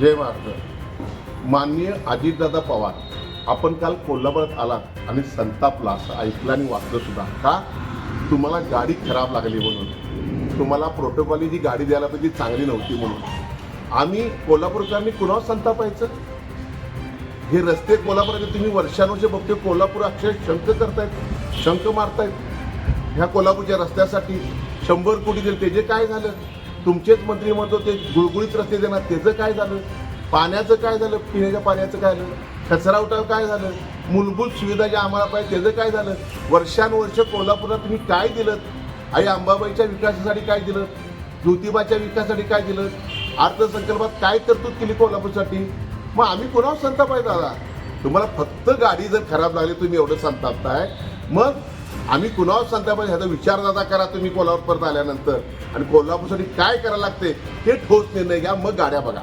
जय महाराष्ट्र माननीय अजितदादा पवार आपण काल कोल्हापुरात आलात आणि संतापला असं ऐकलं आणि वाचलं सुद्धा. का? तुम्हाला गाडी खराब लागली म्हणून. तुम्हाला प्रोटोकॉली जी गाडी द्यायला पाहिजे ती चांगली नव्हती म्हणून. आम्ही कोल्हापूरकरांनी कुणावर संतापायचं हे रस्ते कोल्हापुरात तुम्ही वर्षानुवर्ष बघतोय कोल्हापूर अक्षर शंख करतायत शंख मारतायत. ह्या कोल्हापूरच्या रस्त्यासाठी शंभर कोटी दिले जे काय झालं? तुमचेच मंत्री म्हणतो ते गुळगुळीत रस्ते देणार त्याचं काय झालं? पाण्याचं काय झालं? पिण्याच्या पाण्याचं काय झालं? कचरा उठाव काय झालं? मूलभूत सुविधा ज्या आम्हाला पाहिजे त्याचं काय झालं? वर्षानुवर्ष कोल्हापुरात तुम्ही काय दिलं? आई अंबाबाईच्या विकासासाठी काय दिलं? ज्योतिबाच्या विकासासाठी काय दिलं? अर्थसंकल्पात काय तरतूद केली कोल्हापूरसाठी? मग आम्ही कोणावर संताप आहे दादा? तुम्हाला फक्त गाडी जर खराब लागली तुम्ही एवढं संतापताय. मग आम्ही कुणावर सांगता आहे ह्याचा विचार दादा करा तुम्ही कोल्हापूर परत आल्यानंतर. आणि कोल्हापूरसाठी काय करायला लागते हे ठोस निर्णय घ्या मग गाड्या बघा.